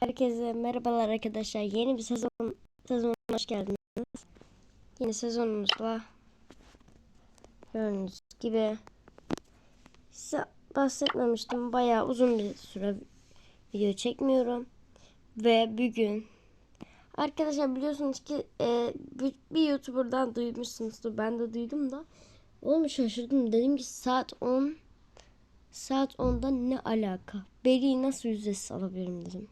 Herkese merhabalar arkadaşlar. Yeni bir sezon sezonuna hoş geldiniz. Yeni sezonumuzda gördüğünüz gibi size bahsetmemiştim. Bayağı uzun bir süre video çekmiyorum. Ve bugün arkadaşlar biliyorsunuz ki e, bir, YouTuber'dan duymuşsunuzdur. Ben de duydum da. Oğlum şaşırdım. Dedim ki saat 10 Saat 10'da ne alaka? Beri'yi nasıl ücretsiz alabilirim dedim.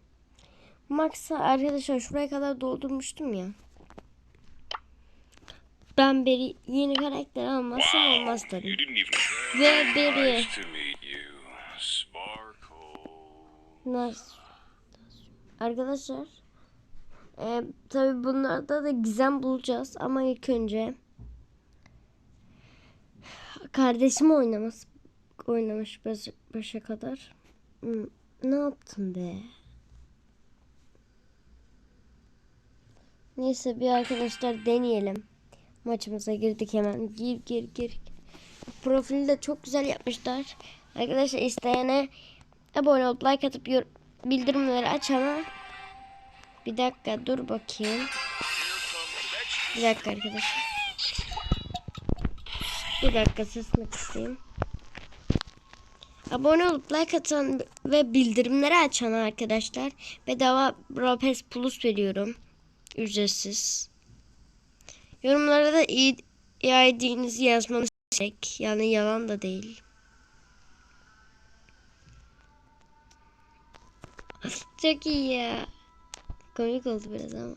Max'a arkadaşlar şuraya kadar doldurmuştum ya. Ben Beri yeni karakter almazsam olmaz tabii. Ve Beri nasıl? Arkadaşlar e, tabii bunlarda da gizem bulacağız ama ilk önce kardeşim oynaması oynamış baş, başa kadar. Hmm, ne yaptım be? Neyse bir arkadaşlar deneyelim. Maçımıza girdik hemen. Gir gir gir. Profili de çok güzel yapmışlar. Arkadaşlar isteyene abone olup like atıp bildirimleri aç ama bir dakika dur bakayım. Bir dakika arkadaşlar. Bir dakika sesini kısayım. Abone olup like atan ve bildirimleri açan arkadaşlar bedava Brawl Pass Plus veriyorum. Ücretsiz. Yorumlara da iyi, ID'nizi yazmanız gerek. Yani yalan da değil. Çok iyi ya. Komik oldu biraz ama.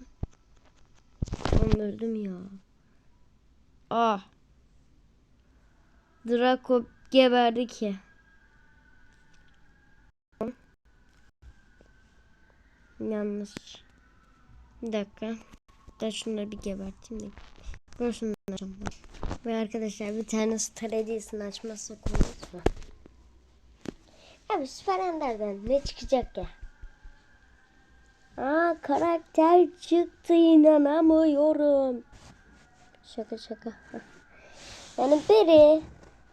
Oğlum öldüm ya. Ah. Draco geberdi ki. Yanlış. Bir dakika. Da şunları bir geberteyim de. Görsünler ben. Ve arkadaşlar bir tane star hediyesini açmazsak olmaz mı? Abi süper enderden ne çıkacak ya? Aa karakter çıktı inanamıyorum. Şaka şaka. Yani biri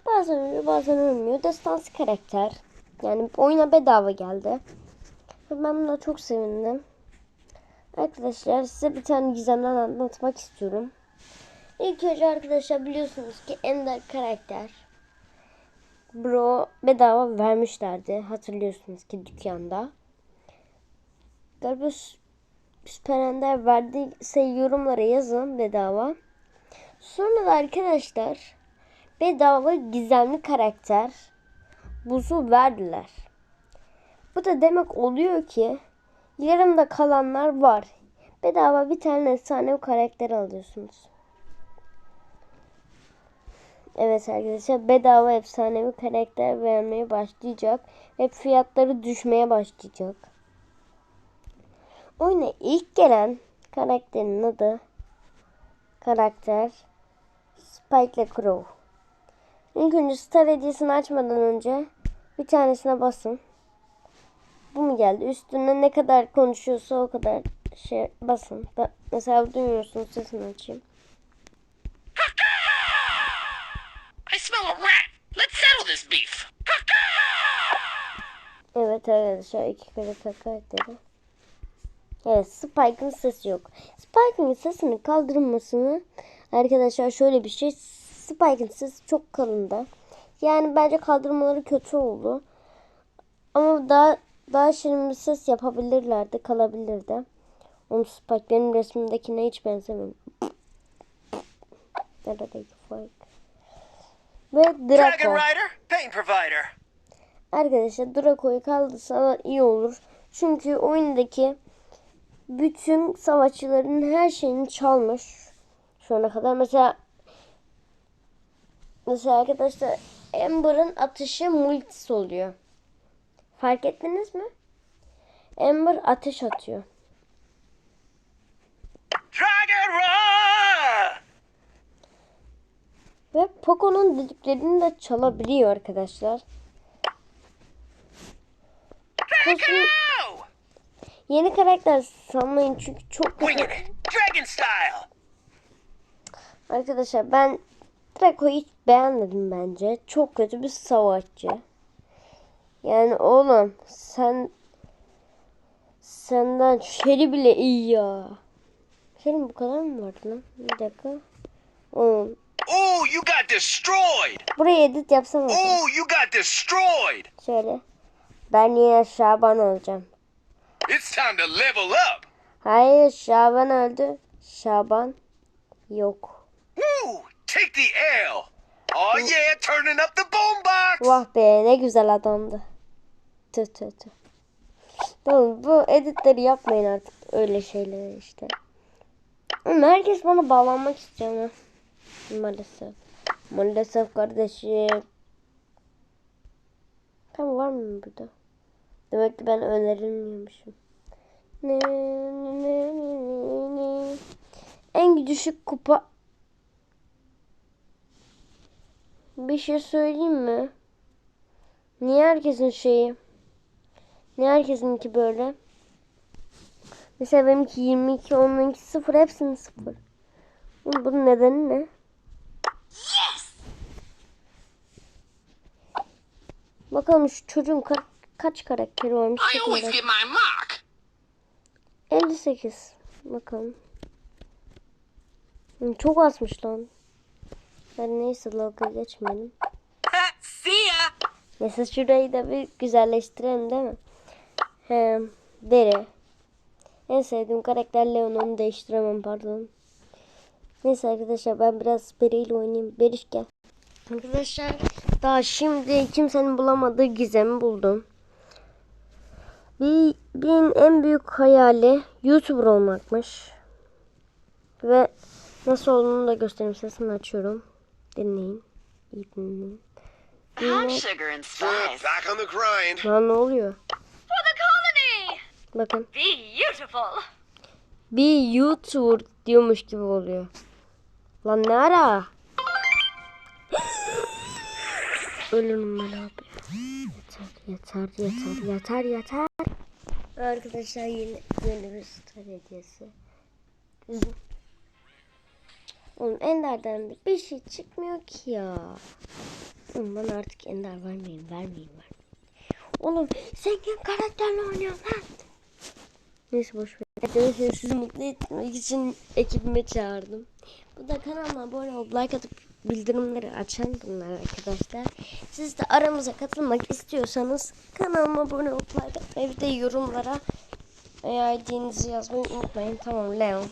bazen ölüyor bazen ölmüyor. Destansı karakter. Yani oyuna bedava geldi. Ben buna çok sevindim. Arkadaşlar size bir tane gizemden anlatmak istiyorum. İlk önce arkadaşlar biliyorsunuz ki Ender karakter Bro bedava vermişlerdi. Hatırlıyorsunuz ki dükkanda. Galiba Sü- Süper Ender verdiyse yorumlara yazın bedava. Sonra da arkadaşlar bedava gizemli karakter buzu verdiler. Bu da demek oluyor ki yarımda kalanlar var. Bedava bir tane efsane karakter alıyorsunuz. Evet arkadaşlar bedava efsanevi karakter vermeye başlayacak ve fiyatları düşmeye başlayacak. Oyuna ilk gelen karakterin adı karakter Spike ile Crow. İlk önce Star hediyesini açmadan önce bir tanesine basın. Bu mu geldi? Üstüne ne kadar konuşuyorsa o kadar şey basın. Ben, mesela duymuyorsunuz sesini açayım. I smell a rat. Let's settle this beef. Evet arkadaşlar iki kere tekrar dedi. Evet Spike'ın sesi yok. Spike'ın sesini kaldırmasını arkadaşlar şöyle bir şey. Spike'ın sesi çok kalında. Yani bence kaldırmaları kötü oldu. Ama daha daha şirin bir ses yapabilirlerdi, kalabilirdi. Onu Spike benim resmimdekine hiç benzemiyor. Neredeki fark? Ve Draco. Arkadaşlar Draco'yu kaldırsa iyi olur. Çünkü oyundaki bütün savaşçıların her şeyini çalmış. Şu ana kadar. Mesela mesela arkadaşlar Amber'ın atışı multisi oluyor. Fark ettiniz mi? Amber ateş atıyor. Ve Poco'nun dediklerini de çalabiliyor arkadaşlar. Go! yeni karakter sanmayın çünkü çok style. Arkadaşlar ben Draco'yu hiç beğenmedim bence. Çok kötü bir savaşçı. Yani oğlum sen Senden Şeri bile iyi ya. Şeri'nin bu kadar mı vardı lan? Bir dakika. Oğlum. Ooh, you got destroyed! Buraya edit yapsana. Ooh, you got destroyed! Şöyle. Ben yine Şaban olacağım. It's time to level up! Hayır Şaban öldü. Şaban yok. Woo! Take the L! Oh yeah, turning up the boombox! Vah be ne güzel adamdı. Tüh tüh tüh. Tamam bu editleri yapmayın artık. Öyle şeyler işte. Ama herkes bana bağlanmak istiyor ama. Maalesef. Maalesef kardeşim. Tam var mı burada? Demek ki ben önerilmiyormuşum. Ne, ne, ne, ne, ne. En düşük kupa Bir şey söyleyeyim mi? Niye herkesin şeyi? Niye herkesinki böyle? Mesela benimki 22, onunki 0, hepsinin 0. Oğlum Bunun nedeni ne? Bakalım şu çocuğun ka- kaç karakteri varmış? I Çok always merak- get my mark. 58. Bakalım. Çok azmış lan. Ben neyse dalga geçmeyelim. Mesela şurayı da bir güzelleştirelim değil mi? He, deri. En sevdiğim karakter Leon onu değiştiremem pardon. Neyse arkadaşlar ben biraz Beri ile oynayayım. Beriş gel. Arkadaşlar daha şimdi kimsenin bulamadığı gizemi buldum. Bir, bir en büyük hayali YouTuber olmakmış. Ve nasıl olduğunu da göstereyim. Sesini açıyorum. Dinleyin. İyi dinleyin. Hot sugar and spice. Back on the grind. Lan ne oluyor? Bakın. Beautiful! YouTuber diyormuş gibi oluyor. Lan ne ara? Ölürüm ben abi. Yeter yeter yeter yeter yeter. Arkadaşlar yeni, yeni bir star hediyesi. Oğlum Ender'den de bir şey çıkmıyor ki ya. Oğlum bana artık Ender vermeyin vermeyin vermeyin. Oğlum sen kim karakterle oynuyorsun lan? Neyse boş ver. Sizi mutlu etmek için ekibime çağırdım. Bu da kanalıma abone olup like atıp bildirimleri açan bunlar arkadaşlar. Siz de aramıza katılmak istiyorsanız kanalıma abone olup like atmayı bir de yorumlara ID'nizi yazmayı unutmayın. Tamam Leon.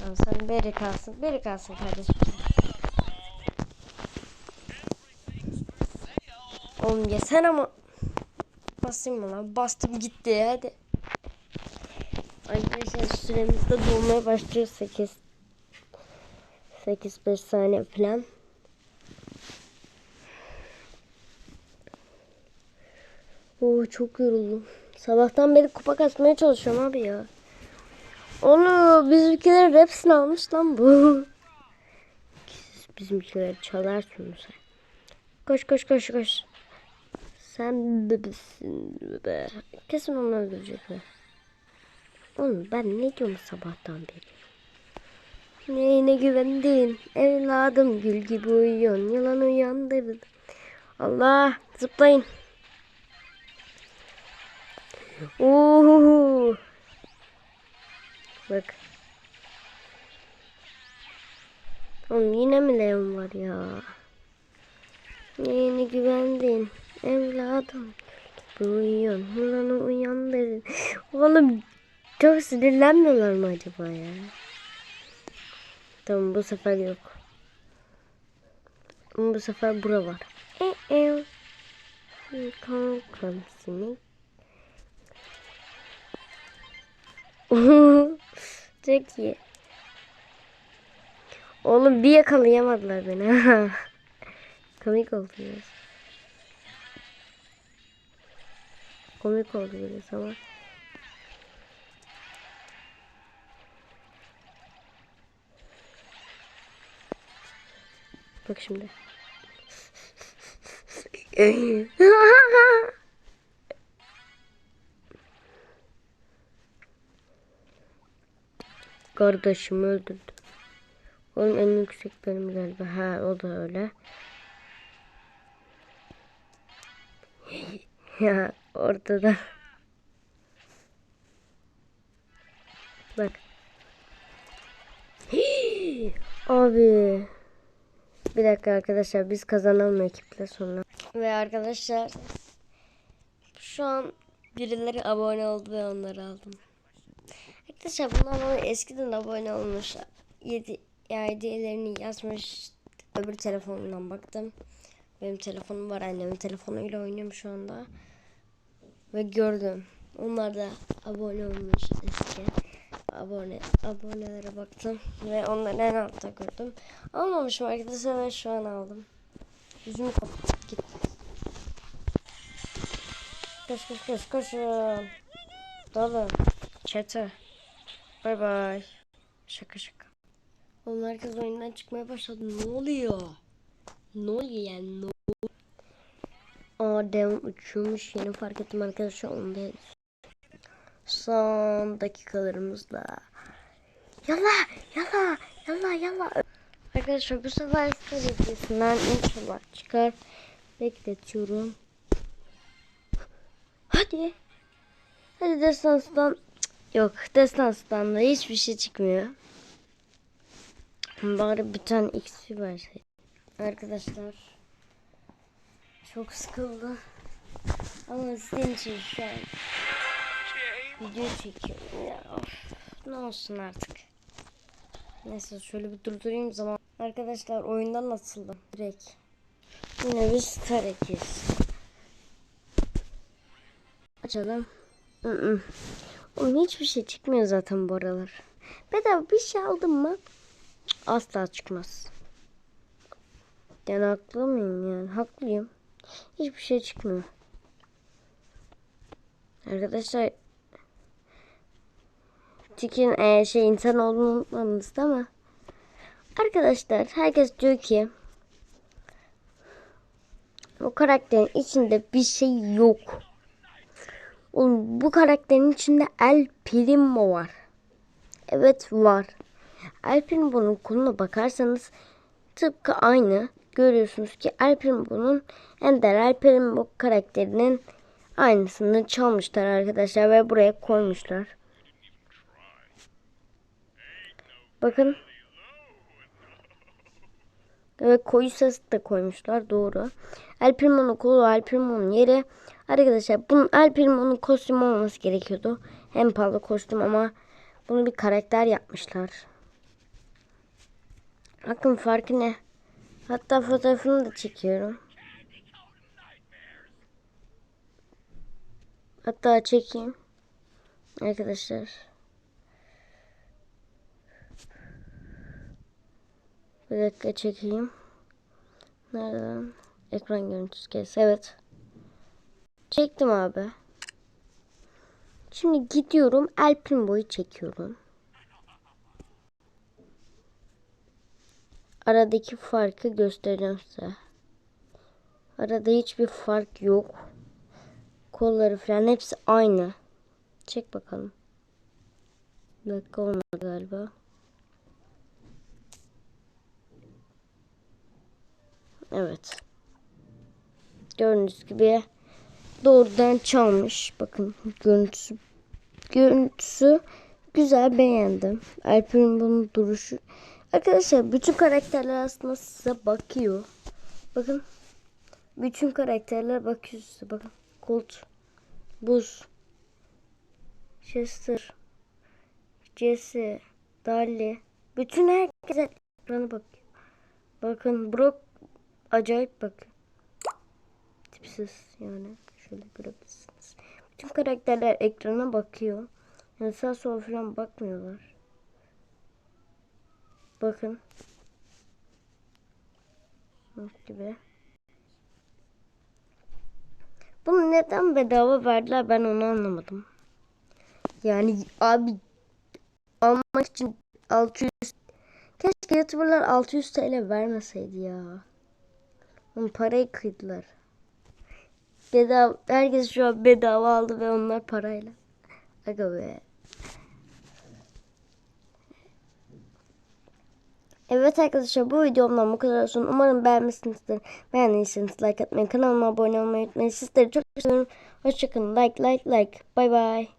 Tamam sen beri kalsın. Beri kalsın kardeşim. Oğlum yesen ama basayım mı lan? Bastım gitti hadi. Arkadaşlar süremiz de dolmaya başlıyor 8 8 5 saniye falan. Oo çok yoruldum. Sabahtan beri kupa kasmaya çalışıyorum abi ya. Onu bizimkiler hepsini almış lan bu. Siz bizimkileri çalarsın sen. Koş koş koş koş. Sen bebesin be. Kesin onu öldürecekler. Oğlum ben ne diyorum sabahtan beri? Neyine güvendin? Evladım gül gibi uyuyorsun. Yalan uyandırdın. Allah zıplayın. Oo. Bak. Oğlum yine mi Leon var ya? Neyine güvendin? Evladım. Uyuyorsun. Yalanı uyandırdın. Oğlum çok sinirlenmiyorlar mı acaba ya? Tamam bu sefer yok. Ama bu sefer bura var. E e. Kankam sinek. Çok iyi. Oğlum bir yakalayamadılar beni. Komik oldu biraz. Komik oldu biraz ama. Bak şimdi. Kardeşimi öldürdü. Oğlum en yüksek benim galiba. Ha o da öyle. ya ortada. Bak. Abi. Bir dakika arkadaşlar biz kazanalım ekiple sonra. Ve arkadaşlar şu an birileri abone oldu ve onları aldım. Arkadaşlar bunlar bana eskiden abone olmuş. 7 ID'lerini yazmış. Öbür telefonundan baktım. Benim telefonum var annemin telefonuyla oynuyorum şu anda. Ve gördüm. Onlar da abone olmuş eski. Abone, abonelere baktım ve onları en altta gördüm. Almamışım arkadaşlar ve şu an aldım. Yüzümü kapat git. Koş koş koş koşun. Dalın. Çete. Bay bay. Şaka şaka. Oğlum herkes oyundan çıkmaya başladı. Ne oluyor? Ne oluyor yani? Ne Aa devam uçuyormuş. Yeni fark ettim arkadaşlar. Ondayız. Son dakikalarımızda. Yalla yalla yalla yalla. Arkadaşlar bu sefer serisinden inşallah çıkar. Bekletiyorum. Hadi. Hadi destanstan. Yok destanstan da hiçbir şey çıkmıyor. Bari bir tane XP verseydim. Arkadaşlar. Çok sıkıldı. Ama sizin için şu an video çekiyorum ya. Ne olsun artık. Neyse şöyle bir durdurayım zaman. Arkadaşlar oyundan nasıldı? Direkt. Yine biz star ekiyiz. Açalım. Hı -hı. Oğlum hiçbir şey çıkmıyor zaten bu aralar. Bedava bir şey aldım mı asla çıkmaz. Yani haklı mıyım yani? Haklıyım. Hiçbir şey çıkmıyor. Arkadaşlar Tikin e, şey insan olduğunu değil mi? Arkadaşlar herkes diyor ki o karakterin içinde bir şey yok. Oğlum, bu karakterin içinde El Primo var. Evet var. El Primo'nun koluna bakarsanız tıpkı aynı. Görüyorsunuz ki El Primo'nun Ender El Primo karakterinin aynısını çalmışlar arkadaşlar ve buraya koymuşlar. Bakın. Evet koyu ses de koymuşlar doğru. El Primo'nun kolu El Primo'nun yeri. Arkadaşlar bunun El Primo'nun kostümü olması gerekiyordu. Hem pahalı kostüm ama bunu bir karakter yapmışlar. Bakın farkı ne? Hatta fotoğrafını da çekiyorum. Hatta çekeyim. Arkadaşlar. Bir dakika çekeyim. Nereden? Ekran görüntüsü kes. Evet. Çektim abi. Şimdi gidiyorum. El Primo'yu çekiyorum. Aradaki farkı göstereceğim size. Arada hiçbir fark yok. Kolları falan hepsi aynı. Çek bakalım. Bir dakika olmadı galiba. Evet. Gördüğünüz gibi doğrudan çalmış. Bakın görüntüsü görüntüsü güzel beğendim. Alper'in bunun duruşu. Arkadaşlar bütün karakterler aslında size bakıyor. Bakın. Bütün karakterler bakıyor size. Bakın. Colt. Buz. Chester. Jesse. Dolly. Bütün herkese ekrana bakıyor. Bakın Brock acayip bakın. Tipsiz yani. Şöyle görebilirsiniz. Bütün karakterler ekrana bakıyor. Yani sağ sola falan bakmıyorlar. Bakın. Bak gibi. Bunu neden bedava verdiler ben onu anlamadım. Yani abi almak için 600 keşke youtuberlar 600 TL vermeseydi ya. Onun parayı kıydılar. Bedava herkes şu an bedava aldı ve onlar parayla. Aga be. Evet arkadaşlar bu videomdan bu kadar olsun. Umarım beğenmişsinizdir. Beğendiyseniz like atmayı, kanalıma abone olmayı unutmayın. Sizleri çok seviyorum. Hoşçakalın. Like like like. Bye bye.